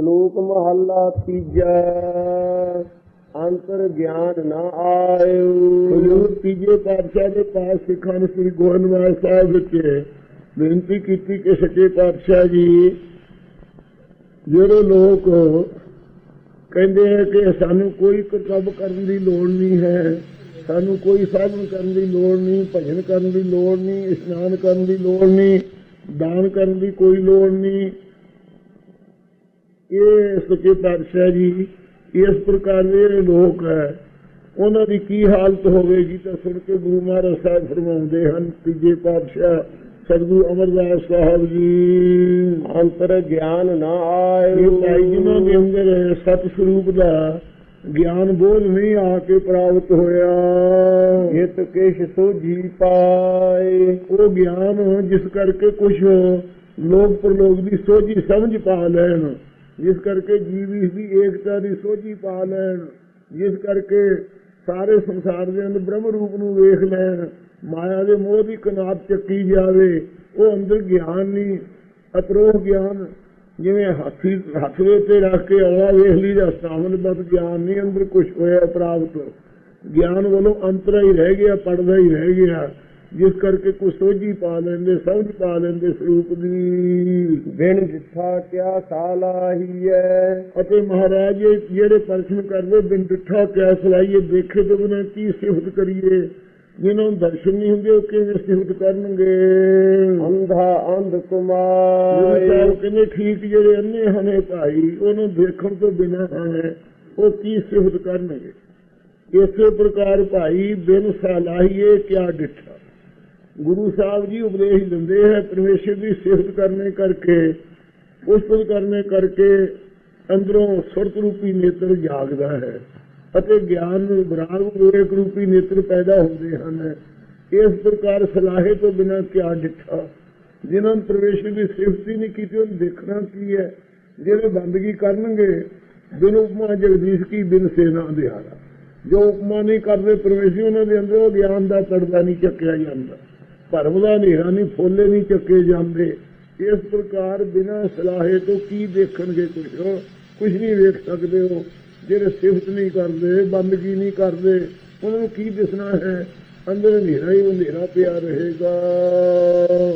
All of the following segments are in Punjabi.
ਸ਼ਲੋਕ ਮਹੱਲਾ ਤੀਜਾ। ਅੰਤਰ ਗਿਆਨ ਨਾ ਆਇਓ। ਹਜ਼ੂਰ ਤੀਜੇ ਪਾਤਸ਼ਾਹ ਦੇ ਪਾਸ ਸਿੱਖਾਂ ਨੂੰ ਸ੍ਰੀ ਗੋਬਿੰਦਵਾਲ ਸਾਹਿਬ ਵਿੱਚ ਬੇਨਤੀ ਕੀਤੀ ਕਿ ਸੱਚੇ ਪਾਤਸ਼ਾਹ ਜੀ, ਜਿਹੜੇ ਲੋਕ ਕਹਿੰਦੇ ਆ ਕਿ ਸਾਨੂੰ ਕੋਈ ਕਰਤੱਵ ਕਰਨ ਦੀ ਲੋੜ ਨਹੀਂ ਹੈ, ਸਾਨੂੰ ਕੋਈ ਸਾਧਨ ਕਰਨ ਦੀ ਲੋੜ ਨਹੀਂ, ਭਜਨ ਕਰਨ ਦੀ ਲੋੜ ਨਹੀਂ, ਇਸ਼ਨਾਨ ਕਰਨ ਦੀ ਲੋੜ ਨਹੀਂ, ਦਾਨ ਕਰਨ ਦੀ ਕੋਈ ਲੋੜ ਨਹੀਂ ਇਹ ਸੱਚੇ ਪਾਤਸ਼ਾਹ ਜੀ ਇਸ ਪ੍ਰਕਾਰ ਦੇ ਲੋਕ ਹੈ। ਉਹਨਾਂ ਦੀ ਕੀ ਹਾਲਤ ਹੋਵੇਗੀ ਤਾਂ ਸੁਣ ਕੇ ਗੁਰੂ ਮਹਾਰਾਜ ਸਾਹਿਬ ਫਰਮਾਉਂਦੇ ਹਨ ਤੀਜੇ ਪਾਤਸ਼ਾਹ ਸਤਿਗੁਰੂ ਅਮਰਦਾਸ ਸਾਹਿਬ ਜੀ। ਅੰਤਰ ਗਿਆਨ ਨਾ ਆਇਓ। ਭਾਈ ਜਿਨ੍ਹਾਂ ਦੇ ਅੰਦਰ ਸਤ ਸਰੂਪ ਦਾ ਗਿਆਨ ਬੋਧ ਨਹੀਂ ਆ ਕੇ ਪ੍ਰਾਪਤ ਹੋਇਆ। ਹਿਤ ਕਿਛ ਸੋਝੀ ਪਾਏ। ਉਹ ਗਿਆਨ ਜਿਸ ਕਰਕੇ ਕੁਝ ਲੋਕ ਪ੍ਰਲੋਕ ਦੀ ਸੋਝੀ ਸਮਝ ਪਾ ਲੈਣ। ਜਿਸ ਕਰਕੇ ਜੀਵ ਇਸ ਦੀ ਏਕਤਾ ਦੀ ਸੋਝੀ ਪਾ ਲੈਣ, ਜਿਸ ਕਰਕੇ ਸਾਰੇ ਸੰਸਾਰ ਦੇ ਅੰਦਰ ਬ੍ਰਹਮ ਰੂਪ ਨੂੰ ਵੇਖ ਲੈਣ, ਮਾਇਆ ਦੇ ਮੋਹ ਦੀ ਕਨਾਤ ਚੱਕੀ ਜਾਵੇ, ਉਹ ਅੰਦਰ ਗਿਆਨ ਨਹੀਂ, ਅਪਰੋਹ ਗਿਆਨ, ਜਿਵੇਂ ਹਾਥੀ, ਹੱਥ ਦੇ ਉੱਤੇ ਰੱਖ ਕੇ ਔਲਾ ਵੇਖ ਲਈ ਦਾ ਸਾਹਮਣੇ ਬਸ ਗਿਆਨ ਨਹੀਂ, ਅੰਦਰ ਕੁਝ ਹੋਇਆ ਪ੍ਰਾਪਤ। ਗਿਆਨ ਵੱਲੋਂ ਅੰਤਰਾ ਹੀ ਰਹਿ ਗਿਆ, ਪੜਦਾ ਹੀ ਰਹਿ ਗਿਆ। ਜਿਸ ਕਰਕੇ ਕੁਛ ਸੋਝੀ ਪਾ ਲੈਂਦੇ ਸਮਝ ਪਾ ਲੈਂਦੇ ਸਰੂਪ ਦੀ। ਬਿਨ ਜਿੱਥਾ ਕਿਆ ਸਾਲਾਹੀਐ ਅਤੇ ਮਹਾਰਾਜ ਇਹ ਜਿਹੜੇ ਪ੍ਰਸ਼ਨ ਕਰਦੇ ਬਿਨ ਡਿੱਠਾ ਕਿਆ ਸਲਾਈਏ ਦੇਖੇ ਤੋਂ ਬਿਨਾਂ ਕੀ ਸਿਫਤ ਕਰੀਏ? ਜਿਨ੍ਹਾਂ ਨੂੰ ਦਰਸ਼ਨ ਨਹੀਂ ਹੁੰਦੇ ਉਹ ਕਿਵੇਂ ਸਿਫਤ ਕਰਨਗੇ? ਅੰਧਾ ਅੰਧ ਕੁਮਾਰ। ਕਹਿੰਦੇ ਠੀਕ ਜਿਹੜੇ ਅੰਨੇ ਹਨੇ ਭਾਈ ਉਹਨੂੰ ਦੇਖਣ ਤੋਂ ਬਿਨਾਂ ਹੈ ਉਹ ਕੀ ਸਿਫਤ ਕਰਨਗੇ? ਇਸੇ ਪ੍ਰਕਾਰ ਭਾਈ ਬਿਨ ਸਲਾਹੀਏ ਕਿਆ ਡਿੱਠਾ। ਗੁਰੂ ਸਾਹਿਬ ਜੀ ਉਪਦੇਸ਼ ਦਿੰਦੇ ਹੈ ਪਰਮੇਸ਼ਰ ਦੀ ਸਿਫਤ ਕਰਨੇ ਕਰਕੇ ਉਸਤਤ ਕਰਨੇ ਕਰਕੇ ਅੰਦਰੋਂ ਸੁਰਤ ਰੂਪੀ ਨੇਤਰ ਜਾਗਦਾ ਹੈ ਅਤੇ ਗਿਆਨ ਵਿਰਾਗ ਵਿਵੇਕ ਰੂਪੀ ਨੇਤਰ ਪੈਦਾ ਹੁੰਦੇ ਹਨ। ਇਸ ਪ੍ਰਕਾਰ ਸਲਾਹੇ ਤੋਂ ਬਿਨਾਂ ਕਿਆ ਡਿੱਠਾ? ਜਿਨ੍ਹਾਂ ਨੇ ਪਰਮੇਸ਼ਰ ਦੀ ਸਿਫਤ ਹੀ ਨਹੀਂ ਕੀਤੀ ਉਹ ਦੇਖਣਾ ਕੀ ਹੈ? ਜਿਹੜੇ ਬੰਦਗੀ ਕਰਨਗੇ, ਬਿਨ ਉਪਮਾ ਜਗਦੀਸ਼ ਕੀ, ਬਿਨ ਸੇਨਾ ਦਿਹਾੜਾ। ਜੋ ਉਪਮਾ ਨਹੀਂ ਕਰਦੇ, ਪਰਮੇਸ਼ਰ ਉਹਨਾਂ ਦੇ ਅੰਦਰ, ਉਹ ਗਿਆਨ ਦਾ ਤੜਕਾ ਨਹੀਂ ਚੱਕਿਆ ਜਾਂਦਾ। ਭਰਮ ਦਾ ਹਨੇਰਾ ਨਹੀਂ ਫੋਲੇ ਨਹੀਂ ਚੱਕੇ ਜਾਂਦੇ। ਇਸ ਪ੍ਰਕਾਰ ਬਿਨਾਂ ਸਲਾਹੇ ਤੋਂ ਕੀ ਦੇਖਣਗੇ ਕੁਝ ਕੁਝ ਨਹੀਂ ਵੇਖ ਸਕਦੇ ਹੋ ਜਿਹੜੇ ਸਿਫਤ ਨਹੀਂ ਕਰਦੇ ਬੰਦਗੀ ਨਹੀਂ ਕਰਦੇ ਉਹਨਾਂ ਨੂੰ ਕੀ ਦਿਸਣਾ ਹੈ? ਅੰਦਰ ਹਨੇਰਾ ਹੀ ਹਨੇਰਾ ਪਿਆ ਰਹੇਗਾ।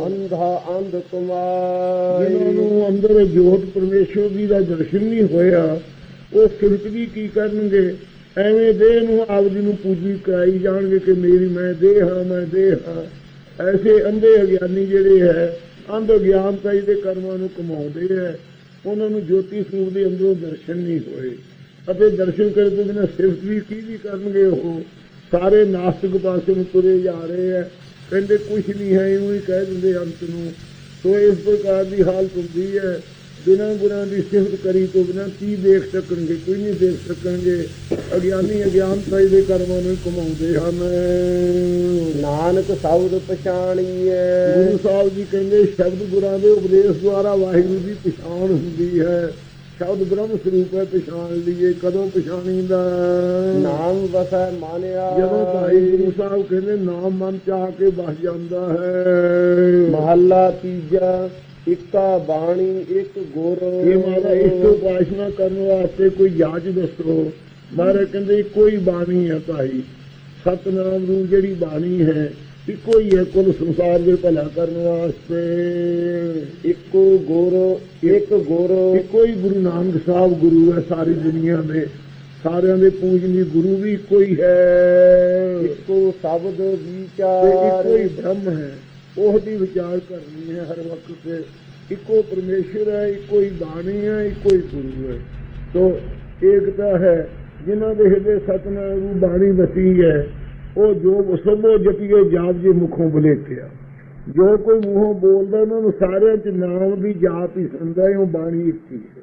ਅੰਧਾ ਅੰਧ ਕੁਮਾਰ। ਜਿਨ੍ਹਾਂ ਨੂੰ ਅੰਦਰ ਜੋਤ ਪਰਮੇਸ਼ਰ ਦੀ ਦਾ ਦਰਸ਼ਨ ਨਹੀਂ ਹੋਇਆ ਉਹ ਸਿਫਤ ਵੀ ਕੀ ਕਰਨਗੇ? ਐਵੇਂ ਦੇਹ ਨੂੰ ਆਪਦੀ ਨੂੰ ਪੂਜੀ ਕਰਾਈ ਜਾਣਗੇ ਕਿ ਮੇਰੀ ਮੈਂ ਦੇਹ ਹਾਂ ਮੈਂ ਦੇਹ ਹਾਂ। ਐਸੇ ਅੰਧੇ ਅਗਿਆਨੀ ਜਿਹੜੇ ਹੈ, ਅੰਧ ਗਿਆਨਤਾ ਦੇ ਕਰਮਾਂ ਨੂੰ ਕਮਾਉਂਦੇ ਹੈ। ਉਹਨਾਂ ਨੂੰ ਜੋਤੀ ਸਰੂਪ ਦੇ ਅੰਦਰੋਂ ਦਰਸ਼ਨ ਨਹੀਂ ਹੋਏ। ਅਤੇ ਦਰਸ਼ਨ ਕਰਨ ਤੋਂ ਬਿਨਾਂ ਸਿਫਤ ਵੀ ਕੀ ਵੀ ਕਰਨਗੇ ਉਹ? ਸਾਰੇ ਨਾਸਤਿਕ ਪਾਸੇ ਨੂੰ ਤੁਰੇ ਜਾ ਰਹੇ ਹੈ। ਕਹਿੰਦੇ ਕੁਝ ਨਹੀਂ ਹੈ ਇਉਂ ਹੀ ਕਹਿ ਦਿੰਦੇ ਅੰਤ ਨੂੰ। ਸੋ ਇਸ ਪ੍ਰਕਾਰ ਦੀ ਹਾਲਤ ਹੁੰਦੀ ਹੈ। ਬਿਨਾਂ ਗੁਰਾਂ ਦੀ ਸਿਫਤ ਕਰੀ ਤੋਂ ਬਿਨਾਂ ਕੀ ਦੇਖ ਸਕਣਗੇ ਕੋਈ ਨਹੀਂ ਦੇਖ ਸਕਣਗੇ। ਅਗਿਆਨੀ ਅਗਿਆਨਤਾ ਦੇ ਕਰਮਾਂ ਨੂੰ ਕਮਾਉਂਦੇ ਹਨ। ਨਾਨਕ ਸ਼ਬਦ ਪਛਾਣੀਐ। ਗੁਰੂ ਸਾਹਿਬ ਜੀ ਕਹਿੰਦੇ ਸ਼ਬਦ ਗੁਰਾਂ ਦੇ ਉਪਦੇਸ਼ ਦੁਆਰਾ ਵਾਹਿਗੁਰੂ ਦੀ ਪਛਾਣ ਹੁੰਦੀ ਹੈ। ਸ਼ਬਦ ਬ੍ਰਹਮ ਸਰੂਪ ਹੈ ਪਛਾਣ ਲਈਏ ਕਦੋਂ ਪਛਾਣੀਦਾ? ਨਾਮ ਵਸੈ ਮਾਨਿਆ। ਜਦੋਂ ਭਾਈ ਗੁਰੂ ਸਾਹਿਬ ਕਹਿੰਦੇ ਨਾਮ ਮਨ ਚ ਆ ਕੇ ਵਸ ਜਾਂਦਾ ਹੈ। ਮਹੱਲਾ ਤੀਜਾ। ਇੱਕਾ ਬਾਣੀ ਇੱਕ ਗੁਰ। ਇਹ ਮਾਰਾ ਇਸ ਤੋਂ ਉਪਾਸਨਾ ਕਰਨ ਵਾਸਤੇ ਕੋਈ ਜਾਂਚ ਦੱਸੋ। ਮਹਾਰਾਜ ਕਹਿੰਦੇ ਹੀ ਬਾਣੀ ਹੈ ਭਾਈ। ਸਤਨਾਮ ਨੂੰ ਜਿਹੜੀ ਬਾਣੀ ਹੈ ਇੱਕੋ ਹੀ ਹੈ ਕੁੱਲ ਸੰਸਾਰ ਦੇ ਭਲਾ ਕਰਨ ਵਾਸਤੇ। ਇੱਕੋ ਗੁਰ ਇੱਕ ਗੁਰ। ਇੱਕੋ ਹੀ ਗੁਰੂ ਨਾਨਕ ਸਾਹਿਬ ਗੁਰੂ ਹੈ ਸਾਰੀ ਦੁਨੀਆ ਦੇ। ਸਾਰਿਆਂ ਦੇ ਪੂਜਨੀ ਗੁਰੂ ਵੀ ਇੱਕੋ ਹੀ ਹੈ। ਇੱਕੋ ਸ਼ਬਦ ਵਿਚਾਰ। ਇੱਕੋ ਹੀ ਬ੍ਰਹਮ ਹੈ। ਉਹਦੀ ਵਿਚਾਰ ਕਰਨੀ ਹੈ ਹਰ ਵਕਤ ਤੇ। ਇੱਕੋ ਪਰਮੇਸ਼ਰ ਹੈ, ਇੱਕੋ ਹੀ ਬਾਣੀ ਹੈ, ਇੱਕੋ ਹੀ ਗੁਰੂ ਹੈ। ਤੋ ਏਕਤਾ ਹੈ, ਜਿਨ੍ਹਾਂ ਦੇ ਹਿਰਦੇ ਸਤਨਾਮ ਨੂੰ ਬਾਣੀ ਵਸੀ ਹੈ, ਉਹ ਜੋ ਸਭੋ ਜਪੀਏ ਜਾਪ ਜੇ ਮੁਖੋਂ ਬੁਲੇਟਿਆ ਜੋ ਕੋਈ ਮੂੰਹੋਂ ਬੋਲਦਾ ਉਹਨਾਂ ਨੂੰ ਸਾਰਿਆਂ ਚ ਨਾਮ ਦੀ ਜਾਪ ਹੀ ਸੁਣਦਾ ਹੈ, ਉਹ ਬਾਣੀ ਇੱਕ ਹੀ ਹੈ।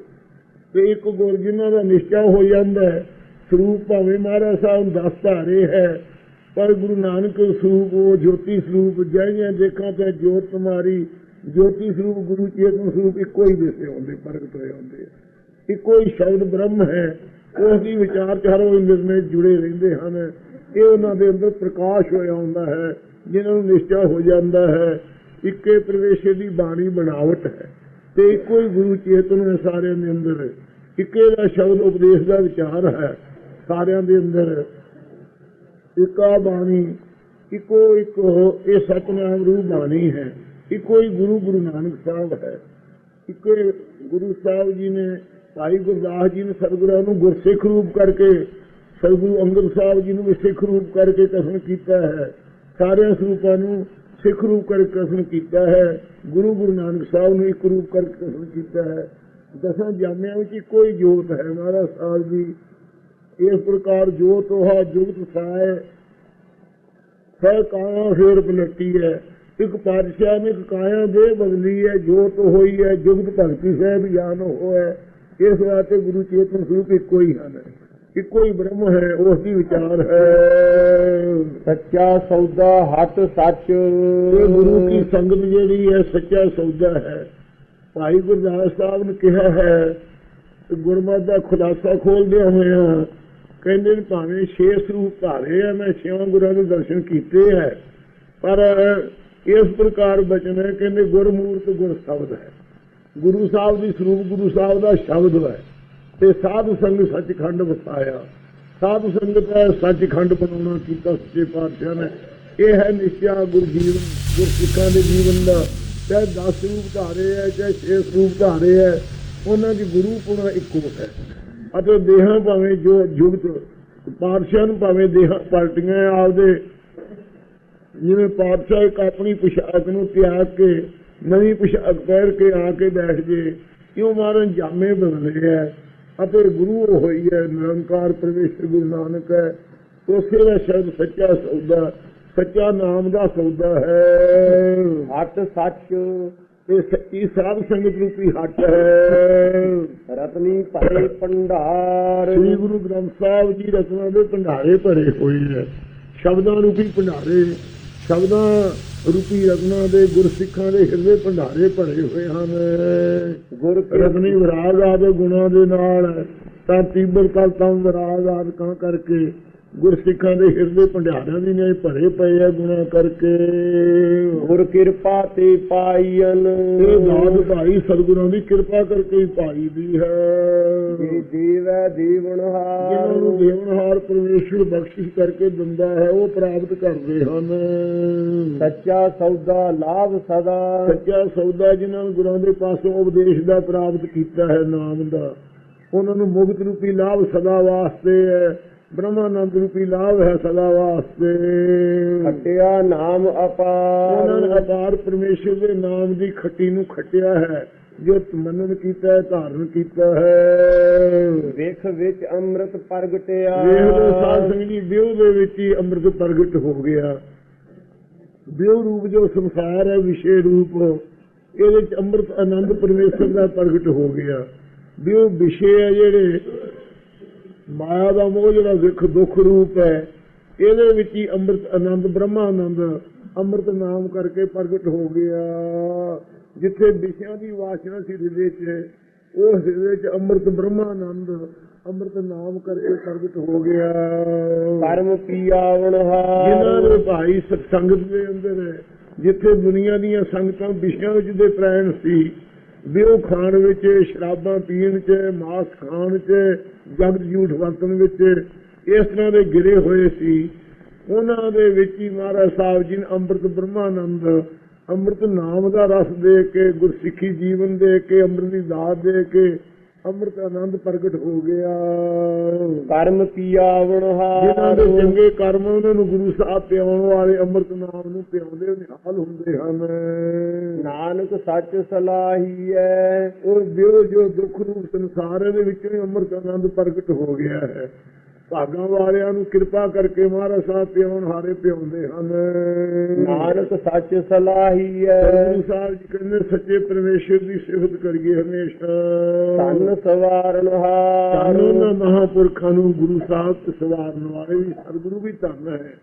ਤੇ ਇੱਕ ਗੁਰ ਜਿਨ੍ਹਾਂ ਦਾ ਨਿਸ਼ਚਾ ਹੋ ਜਾਂਦਾ ਹੈ, ਸਰੂਪ ਭਾਵੇਂ ਮਹਾਰਾਜ ਸਾਹਿਬ ਦਸ ਧਾਰੇ ਹੈ ਪਰ ਗੁਰੂ ਨਾਨਕ ਸਰੂਪ ਉਹ ਜੋਤੀ ਸਰੂਪ ਜਿਹੜੀਆਂ ਦੇਖਾਂ ਤੇ ਜੋਤ ਤੁਮਾਰੀ ਜੋਤੀ ਸਰੂਪ ਗੁਰੂ ਚੇਤਨ ਸਰੂਪ ਇੱਕੋ ਹੀ ਦਿਸੇ ਹੁੰਦੇ ਪ੍ਰਗਟ ਹੋਏ ਹੁੰਦੇ ਇੱਕੋ ਹੀ ਸ਼ਬਦ ਬ੍ਰਹਮ ਹੈ ਉਸ ਦੀ ਵਿਚਾਰਚਾਰੋ ਨਿਰਣੇ ਜੁੜੇ ਰਹਿੰਦੇ ਹਨ। ਇਹ ਉਹਨਾਂ ਦੇ ਅੰਦਰ ਪ੍ਰਕਾਸ਼ ਹੋਇਆ ਹੁੰਦਾ ਹੈ, ਜਿਨ੍ਹਾਂ ਨੂੰ ਨਿਸ਼ਚਾ ਹੋ ਜਾਂਦਾ ਹੈ, ਇੱਕੇ ਪ੍ਰਵੇਸ਼ੇ ਦੀ ਬਾਣੀ ਬਣਾਵਟ ਹੈ। ਤੇ ਇੱਕੋ ਹੀ ਗੁਰੂ ਚੇਤਨ ਹੈ ਸਾਰਿਆਂ ਦੇ ਅੰਦਰ। ਇੱਕੇ ਦਾ ਸ਼ਬਦ ਉਪਦੇਸ਼ ਦਾ ਵਿਚਾਰ ਹੈ ਸਾਰਿਆਂ ਦੇ ਅੰਦਰ। ਇੱਕਾ ਬਾਣੀ, ਇੱਕੋ ਇੱਕ ਇਹ ਸਤਨਾਮ ਰੂਪ ਬਾਣੀ ਹੈ। ਇੱਕੋ ਹੀ ਗੁਰੂ ਗੁਰੂ ਨਾਨਕ ਸਾਹਿਬ ਹੈ। ਇੱਕੋ ਗੁਰੂ ਸਾਹਿਬ ਜੀ ਨੇ ਭਾਈ ਗੁਰਦਾਸ ਜੀ ਨੇ ਸਤਿਗੁਰਾਂ ਨੂੰ ਗੁਰਸਿੱਖ ਰੂਪ ਕਰਕੇ, ਸਤਿਗੁਰੂ ਅੰਗਦ ਸਾਹਿਬ ਜੀ ਨੂੰ ਵੀ ਸਿੱਖ ਰੂਪ ਕਰਕੇ ਕਥਨ ਕੀਤਾ ਹੈ। ਸਾਰਿਆਂ ਸਰੂਪਾਂ ਨੂੰ ਸਿੱਖ ਰੂਪ ਕਰਕੇ ਕਥਨ ਕੀਤਾ ਹੈ। ਗੁਰੂ ਗੁਰੂ ਨਾਨਕ ਸਾਹਿਬ ਨੂੰ ਇੱਕ ਰੂਪ ਕਰਕੇ ਕਥਨ ਕੀਤਾ ਹੈ। ਦਸਾਂ ਜਾਮਿਆਂ ਵਿੱਚ ਇੱਕੋ ਹੀ ਜੋਤ ਹੈ। ਮਹਾਰਾਜ ਸਾਹਿਬ ਜੀ ਇਸ ਪ੍ਰਕਾਰ ਜੋਤ ਉਹ ਜੁਗਤ ਸਾਇ ਸਹਿ ਕਾਇਆ ਫੇਰ ਪਲਟੀ ਹੈ। ਇੱਕ ਪਾਤਸ਼ਾਹ ਨੇ ਕਾਇਆ ਦੇ ਬਦਲੀ ਹੈ ਜੋਤ ਹੋਈ ਹੈ ਜੁਗਤ ਭਗਤੀ ਸਹਿਬ ਗਿਆਨ ਹੋਇਆ। ਇਸ ਵਾਸਤੇ ਗੁਰੂ ਚੇਤਨ ਸਰੂਪ ਇੱਕੋ ਹੀ ਹਨ। ਇੱਕੋ ਹੀ ਬ੍ਰਹਮ ਹੈ ਉਸ ਦੀ ਵਿਚਾਰ ਹੈ। ਸੱਚਾ ਸੌਦਾ ਹੱਥ ਸੱਚ। ਇਹ ਗੁਰੂ ਕੀ ਸੰਗਤ ਜਿਹੜੀ ਹੈ ਸੱਚਾ ਸੌਦਾ ਹੈ। ਭਾਈ ਗੁਰਦਾਸ ਸਾਹਿਬ ਨੇ ਕਿਹਾ ਹੈ ਗੁਰਮਤਿ ਦਾ ਖੁਲਾਸਾ ਖੋਲਦੇ ਹੋਇਆ ਕਹਿੰਦੇ ਨੇ ਭਾਵੇਂ ਛੇ ਸਰੂਪ ਧਾਰੇ ਆ, ਮੈਂ ਛੇਵਾਂ ਗੁਰਾਂ ਦੇ ਦਰਸ਼ਨ ਕੀਤੇ ਹੈ। ਪਰ ਇਸ ਪ੍ਰਕਾਰ ਬਚਨ ਹੈ, ਕਹਿੰਦੇ ਗੁਰਮੂਰਤ ਗੁਰ ਸ਼ਬਦ ਹੈ। ਗੁਰੂ ਸਾਹਿਬ ਦੀ ਸਰੂਪ ਗੁਰੂ ਸਾਹਿਬ ਦਾ ਸ਼ਬਦ ਹੈ। ਤੇ ਸਾਧ ਸੰਗ ਸੱਚਖੰਡ ਵਸਾਇਆ। ਸਾਧ ਸੰਗਤ ਹੈ ਸੱਚਖੰਡ ਬਣਾਉਣਾ ਕੀਤਾ ਸੱਚੇ ਪਾਤਸ਼ਾਹ ਨੇ। ਇਹ ਹੈ ਨਿਸ਼ਚਾ ਗੁਰਜੀਵਨ, ਗੁਰਸਿੱਖਾਂ ਦੇ ਜੀਵਨ ਦਾ। ਚਾਹੇ 10 ਰੂਪ ਧਾਰੇ ਹੈ, ਚਾਹੇ 6 ਰੂਪ ਧਾਰੇ ਹੈ ਉਹਨਾਂ ਦੀ ਗੁਰੂ ਪੁਣਾ ਇੱਕੋ ਹੈ। ਅਤੇ ਦੇਹਾਂ ਭਾਵੇਂ ਜੋ ਜੁਗਤ, ਪਾਤਸ਼ਾਹ ਨੂੰ ਭਾਵੇਂ ਦੇਹਾਂ ਪਲਟੀਆਂ ਆਪਦੇ, ਜਿਵੇਂ ਪਾਤਸ਼ਾਹ ਇੱਕ ਆਪਣੀ ਪੁਸ਼ਾਕ ਨੂੰ ਤਿਆਗ ਕੇ, ਨਵੀਂ ਪੁਸ਼ਾਕ ਪਹਿਰ ਕੇ ਆ ਕੇ ਬੈਠ ਜੇ, ਕਿਉਂ ਮਾਰਨ ਜਾਮੇ ਬਦਲੇ ਹੈ। ਅਤੇ ਗੁਰੂ ਹੋਈ ਹੈ, ਨਿਰੰਕਾਰ ਪਰਮੇਸ਼ਰ ਗੁਰੂ ਨਾਨਕ ਹੈ। ਉਸੇ ਦਾ ਸ਼ਬਦ ਸੱਚਾ ਸੌਦਾ, ਸੱਚਾ ਨਾਮ ਦਾ ਸੌਦਾ ਹੈ। ਹੱਥ ਸੱਚ। ਇਹ ਸਾਧ ਸੰਗਤ ਰੂਪੀ ਹੱਟ ਹੈ? ਰਤਨੀ ਭਰੇ ਭੰਡਾਰ। ਸ੍ਰੀ ਗੁਰੂ ਗ੍ਰੰਥ ਸਾਹਿਬ ਜੀ ਰਚਨਾ ਦੇ ਭੰਡਾਰੇ ਭਰੇ ਹੋਏ ਹੈ। ਸ਼ਬਦਾਂ ਰੂਪੀ ਭੰਡਾਰੇ। ਸ਼ਬਦਾਂ ਰੂਪੀ ਰਚਨਾ ਦੇ ਗੁਰਸਿੱਖਾਂ ਦੇ ਹਿਰਦੇ ਭੰਡਾਰੇ ਭਰੇ ਹੋਏ ਹਨ। ਗੁਰ ਰਤਨੀ ਵਿਰਾਗ ਆਦੇ ਗੁਣਾਂ ਦੇ ਨਾਲ ਤਾਂ ਤੀਬਰ ਕਲ ਤਾਂ ਵਿਰਾਗ ਆਦ ਕਾਂ ਕਰਕੇ ਗੁਰਸਿੱਖਾਂ ਦੇ ਹਿਰਦੇ ਭੰਡਾਰਿਆਂ ਦੀ ਨੇ ਭਰੇ ਪਏ ਆ ਗੁਣਾਂ ਕਰਕੇ। ਗੁਰ ਕਿਰਪਾ ਤੇ ਪਾਈਨ ਇਹ ਦਾਦ ਭਾਈ ਸਤਿਗੁਰਾਂ ਦੀ ਕਿਰਪਾ ਕਰਕੇ ਹੀ ਪਾਈ ਦੀ ਹੈ। ਜੀ ਜੀਵੈ ਜੀਵਨਹਾਰ ਜਿਨ੍ਹਾਂ ਨੂੰ ਦੇਵਨਹਾਰ ਪਰਮੇਸ਼ਰ ਬਖਸ਼ਿਸ਼ ਕਰਕੇ ਦਿੰਦਾ ਹੈ ਉਹ ਪ੍ਰਾਪਤ ਕਰਦੇ ਹਨ। ਸੱਚਾ ਸੌਦਾ ਲਾਭ ਸਦਾ। ਸੱਚਾ ਸੌਦਾ ਜਿਨ੍ਹਾਂ ਨੂੰ ਗੁਰਾਂ ਦੇ ਪਾਸੋਂ ਉਪਦੇਸ਼ ਦਾ ਪ੍ਰਾਪਤ ਕੀਤਾ ਹੈ ਨਾਮ ਦਾ ਉਹਨਾਂ ਨੂੰ ਮੁਕਤ ਰੂਪੀ ਲਾਭ ਸਦਾ ਵਾਸਤੇ ਹੈ। ਬ੍ਰਹਮਾਨੰਦ ਰੂਪੀ ਲਾਭ ਹੈ ਸਦਾ ਵਾਸਤੇ। ਖਟਿਆ ਨਾਮ ਉਹਨਾਂ ਨੇ ਅਪਾਰ ਅਪਾਰ ਪਰਮੇਸ਼ਰ ਦੇ ਨਾਮ ਦੀ ਖੱਟੀ ਨੂੰ ਖੱਟਿਆ ਹੈ। ਜੋ ਮੰਨਨ ਕੀਤਾ ਹੈ ਧਾਰਨ ਕੀਤਾ ਹੈ। ਵੇਖ ਵਿੱਚ ਅੰਮ੍ਰਿਤ ਪ੍ਰਗਟਿਆ। ਵੇਖ ਲੋ ਸਾਧ ਸੰਗਤ ਜੀ ਵਿਉ ਦੇ ਵਿੱਚ ਹੀ ਅੰਮ੍ਰਿਤ ਪ੍ਰਗਟ ਹੋ ਗਿਆ। ਵਿਉ ਰੂਪ ਜੋ ਸੰਸਾਰ ਹੈ ਵਿਸ਼ੇ ਰੂਪ ਇਹਦੇ ਵਿੱਚ ਅੰਮ੍ਰਿਤ ਆਨੰਦ ਪਰਮੇਸ਼ਰ ਦਾ ਪ੍ਰਗਟ ਹੋ ਗਿਆ। ਵਿਉ ਵਿਸ਼ੇ ਹੈ ਜਿਹੜੇ ਮਾਇਆ ਦਾ ਮੋਹ ਜਿਹੜਾ ਵਿਖ ਦੁੱਖ ਰੂਪ ਹੈ ਇਹਦੇ ਵਿੱਚ ਹੀ ਅੰਮ੍ਰਿਤ ਆਨੰਦ ਬ੍ਰਹਮਾ ਆਨੰਦ ਅੰਮ੍ਰਿਤ ਨਾਮ ਕਰਕੇ ਪ੍ਰਗਟ ਹੋ ਗਿਆ। ਜਿੱਥੇ ਵਿਸ਼ਿਆਂ ਦੀ ਵਾਸਨਾ ਸੀ ਹਿਰਦੇ 'ਚ ਉਹ ਹਿਰਦੇ 'ਚ ਅੰਮ੍ਰਿਤ ਬ੍ਰਹਮਾ ਆਨੰਦ ਅੰਮ੍ਰਿਤ ਨਾਮ ਕਰਕੇ ਪ੍ਰਗਟ ਹੋ ਗਿਆ। ਕਰਮ ਪੀਆਵਨਹਾਰ ਜਿਨ੍ਹਾਂ ਦੇ ਭਾਈ ਸਤਸੰਗਤ ਦੇ ਅੰਦਰ ਹੈ, ਜਿੱਥੇ ਦੁਨੀਆ ਦੀਆਂ ਸੰਗਤਾਂ ਵਿਸ਼ਿਆਂ ਵਿੱਚ ਦੇ ਪ੍ਰੈਣ ਸੀ ਵਿਉ ਖਾਣ ਵਿੱਚ ਸ਼ਰਾਬਾਂ ਪੀਣ 'ਚ ਮਾਸ ਖਾਣ 'ਚ ਜਗਤ ਝੂਠ ਵਰਤਣ ਵਿੱਚ ਇਸ ਤਰ੍ਹਾਂ ਦੇ ਗਿਰੇ ਹੋਏ ਸੀ। ਉਹਨਾਂ ਦੇ ਵਿੱਚ ਹੀ ਮਹਾਰਾਜ ਸਾਹਿਬ ਜੀ ਨੇ ਅੰਮ੍ਰਿਤ ਬ੍ਰਹਮਾਨੰਦ, ਅੰਮ੍ਰਿਤ ਨਾਮ ਦਾ ਰਸ ਦੇ ਕੇ, ਗੁਰਸਿੱਖੀ ਜੀਵਨ ਦੇ ਕੇ, ਅੰਮ੍ਰਿਤ ਦੀ ਦਾਤ ਦੇ ਕੇ ਅੰਮ੍ਰਿਤ ਆਨੰਦ ਪ੍ਰਗਟ ਹੋ ਗਿਆ। ਕਰਮ ਜਿਨ੍ਹਾਂ ਪੀਆਵਨਹਾਰ ਦੇ ਚੰਗੇ ਕਰਮ ਉਹਨਾਂ ਨੂੰ ਗੁਰੂ ਸਾਹਿਬ ਪਿਆਉਣ ਵਾਲੇ ਅੰਮ੍ਰਿਤ ਨਾਮ ਨੂੰ ਪਿਆਉਂਦੇ ਨਿਹਾਲ ਹੁੰਦੇ ਹਨ। ਨਾਨਕ ਸੱਚ ਸਲਾਹੀ ਹੈ ਉਹ ਜੋ ਜੋ ਦੁੱਖ ਰੂਪ ਸੰਸਾਰ ਦੇ ਵਿੱਚੋਂ ਅੰਮ੍ਰਿਤ ਆਨੰਦ ਪ੍ਰਗਟ ਹੋ ਗਿਆ ਹੈ। ਭਾਗਾਂ ਵਾਲਿਆਂ ਨੂੰ ਕਿਰਪਾ ਕਰਕੇ ਮਹਾਰਾਜ ਸਾਹਿਬ ਪਿਆਉਣ ਹਾਰੇ ਪਿਆਉਂਦੇ ਹਨ। ਨਾਨਕ ਸੱਚ ਸਲਾਹੀ ਹੈ ਗੁਰੂ ਸਾਹਿਬ ਜੀ ਕਹਿੰਦੇ ਸੱਚੇ ਪਰਮੇਸ਼ਰ ਦੀ ਸਿਫਤ ਕਰੀਏ ਹਮੇਸ਼ਾ। ਧੰਨ ਸਵਾਰਨਹਾਰ ਸਾਨੂੰ ਉਹਨਾਂ ਮਹਾਪੁਰਖਾਂ ਨੂੰ ਗੁਰੂ ਸਾਹਿਬ ਤੇ ਸਵਾਰਨ ਵਾਲੇ ਵੀ ਸਤਿਗੁਰੂ ਵੀ ਧੰਨ ਹੈ।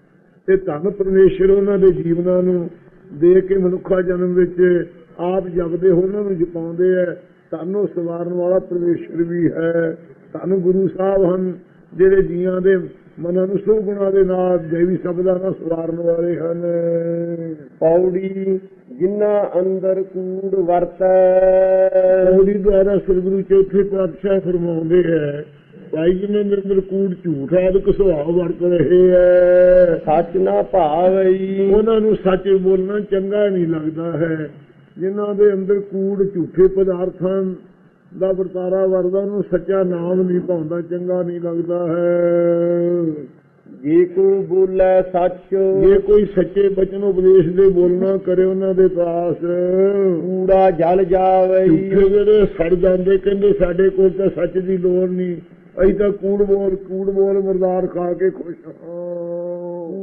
ਤੇ ਧੰਨ ਪਰਮੇਸ਼ਰ ਉਹਨਾਂ ਦੇ ਜੀਵਨਾਂ ਨੂੰ ਦੇ ਕੇ ਮਨੁੱਖਾ ਜਨਮ ਵਿੱਚ ਆਪ ਜਪਦੇ ਹੋ ਉਹਨਾਂ ਨੂੰ ਜਪਾਉਂਦੇ ਹੈ। ਧੰਨੋ ਸਵਾਰਨ ਵਾਲਾ ਪਰਮੇਸ਼ਰ ਵੀ ਹੈ। ਧੰਨ ਗੁਰੂ ਸਾਹਿਬ ਹਨ। ਜਿਹੜੇ ਜੀਆਂ ਦੇ ਮਨਾਂ ਨੂੰ ਸੋ ਗੁਣਾ ਦੇ ਨਾਲ ਦੇਵੀ ਸ਼ਬਦਾਂ ਨਾਲ ਸਵਾਰਨ ਵਾਲੇ ਹਨ। ਪੌੜੀ ਜਿਨ੍ਹਾਂ ਅੰਦਰ ਕੂੜ ਵਰਤੈ। ਉਹਦੀ ਦੁਆਰਾ ਸ੍ਰੀ ਗੁਰੂ ਚੌਥੇ ਪਾਤਸ਼ਾਹ ਫਰਮਾਉਂਦੇ ਹੈ ਭਾਈ ਜਿਨ੍ਹਾਂ ਦੇ ਅੰਦਰ ਕੂੜ ਝੂਠ ਆਦਿਕ ਸੁਭਾਅ ਵਰਤ ਰਹੇ ਹੈ। ਸੱਚ ਨਾ ਭਾਵਈ ਉਹਨਾਂ ਨੂੰ ਸੱਚ ਬੋਲਣਾ ਚੰਗਾ ਨਹੀਂ ਲੱਗਦਾ ਹੈ। ਜਿਨ੍ਹਾਂ ਦੇ ਅੰਦਰ ਕੂੜ ਝੂਠੇ ਪਦਾਰਥਾਂ ਦਾ ਵਰਤਾਰਾ ਵਰਦਾ ਨੂੰ ਸੱਚਾ ਨਾਮ ਨਹੀਂ ਪਾਉਂਦਾ ਚੰਗਾ ਨਹੀਂ ਲੱਗਦਾ ਹੈ। ਜੇ ਕੋ ਬੋਲੇ ਸੱਚ ਜੇ ਕੋਈ ਸੱਚੇ ਬਚਨ ਉਪਦੇਸ਼ ਦੇ ਬੋਲਣਾ ਕਰੇ ਉਹਨਾਂ ਦੇ ਪਾਸ। ਕੂੜਾ ਜਲ ਝੂਠੇ ਜਿਹੜੇ ਸੜ ਜਾਂਦੇ ਕਹਿੰਦੇ ਸਾਡੇ ਕੋਲ ਤਾਂ ਸੱਚ ਦੀ ਲੋੜ ਨਹੀਂ। ਅਸੀਂ ਤਾਂ ਕੂੜ ਬੋਲ ਕੂੜ ਬੋਲ ਮਰਦਾਰ ਖਾ ਕੇ ਖੁਸ਼ ਹਾਂ।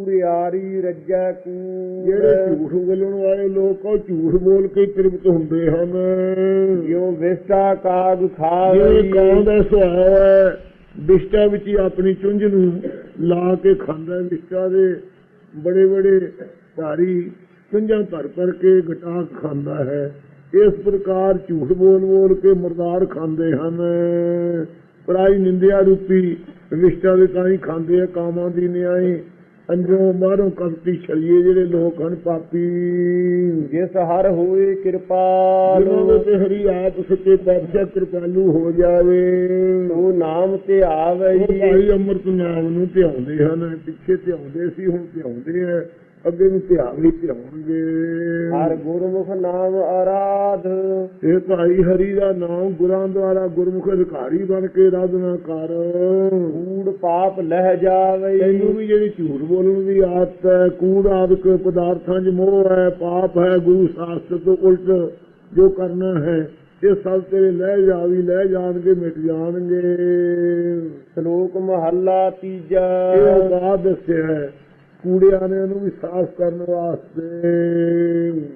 ਕੂੜਿਆਰੀ ਰੱਜੈ ਜਿਹੜੇ ਕੂੜ ਝੂਠ ਬੋਲਣ ਵਾਲੇ ਲੋਕ ਉਹ ਝੂਠ ਬੋਲ ਕੇ ਤ੍ਰਿਪਤ ਹੁੰਦੇ ਹਨ। ਜਿਉ ਵਿਸਟਾ ਕਾਗ ਜਿਵੇਂ ਖਾਵਈ ਕਾਂ ਦਾ ਸੁਭਾਅ ਹੈ ਵਿਸ਼ਟਾ ਵਿੱਚ ਹੀ ਆਪਣੀ ਚੁੰਝ ਨੂੰ ਲਾ ਕੇ ਖਾਂਦਾ। ਵਿਸ਼ਟਾ ਦੇ ਬੜੇ ਬੜੇ ਭਾਰੀ ਚੁੰਝਾਂ ਭਰ ਭਰ ਕੇ ਘਟਾ ਖਾਂਦਾ ਹੈ। ਇਸ ਪ੍ਰਕਾਰ ਝੂਠ ਬੋਲ ਬੋਲ ਕੇ ਮਰਦਾਰ ਖਾਂਦੇ ਹਨ। ਪਰਾਈ ਨਿੰਦਿਆ ਰੂਪੀ ਵਿਸ਼ਟਾ ਦੇ ਤਾਂ ਹੀ ਖਾਂਦੇ ਆ ਕਾਮਾਂ ਦੀ ਨਿਆਈ ਅੰਦਰੋਂ ਬਾਹਰੋਂ ਕਪਟੀ ਛਲੀਏ ਜਿਹੜੇ ਲੋਕ ਹਨ ਪਾਪੀ। ਜਿਸ ਹਰ ਹੋਏ ਕਿਰਪਾਲ ਤੇ ਹਰੀ ਆਪ ਸੱਚੇ ਪਾਤਸ਼ਾਹ ਕਿਰਪਾਲੂ ਹੋ ਜਾਵੇ। ਤੂੰ ਨਾਮ ਤੇ ਉਹ ਆਵਈ ਭਾਈ ਅੰਮ੍ਰਿਤ ਨਾਮ ਨੂੰ ਧਿਆਉਂਦੇ ਹਨ। ਪਿੱਛੇ ਧਿਆਉਂਦੇ ਸੀ ਹੁਣ ਧਿਆਉਂਦੇ ਆ। ਅੱਗੇ ਨੂੰ ਧਿਆਨ ਵੀ ਧਿਆਉਣਗੇ ਹਰ ਗੁਰਮੁਖ ਨਾਮ ਆਰਾਧ। ਇਹ ਭਾਈ ਹਰੀ ਦਾ ਨਾਮ ਗੁਰਾਂ ਦੁਆਰਾ ਗੁਰਮੁਖ ਅਧਿਕਾਰੀ ਬਣ ਕੇ ਆਰਾਧਨਾ ਕਰ। ਕੂੜ ਪਾਪ ਲਹਿ ਜਾਵਈ ਤੈਨੂੰ ਵੀ ਜਿਹੜੀ ਝੂਠ ਬੋਲਣ ਦੀ ਆਦਤ ਹੈ ਕੂੜ ਆਦਿਕ ਪਦਾਰਥਾਂ 'ਚ ਮੋਹ ਹੈ ਪਾਪ ਹੈ ਗੁਰੂ ਸ਼ਾਸਤਰ ਤੋਂ ਉਲਟ ਜੋ ਕਰਨਾ ਹੈ ਇਹ ਸਭ ਤੇਰੇ ਲੈ ਜਾਵੀ ਲੈ ਜਾਣਗੇ ਮਿਟ ਜਾਣਗੇ। ਸ਼ਲੋਕ ਮਹੱਲਾ ਤੀਜਾ। ਇਹ ਬਾਤ ਦੱਸਿਆ ਹੈ। ਕੂੜਿਆਂ ਨੇ ਉਹਨੂੰ ਵੀ ਸਾਫ਼ ਕਰਨ ਵਾਸਤੇ।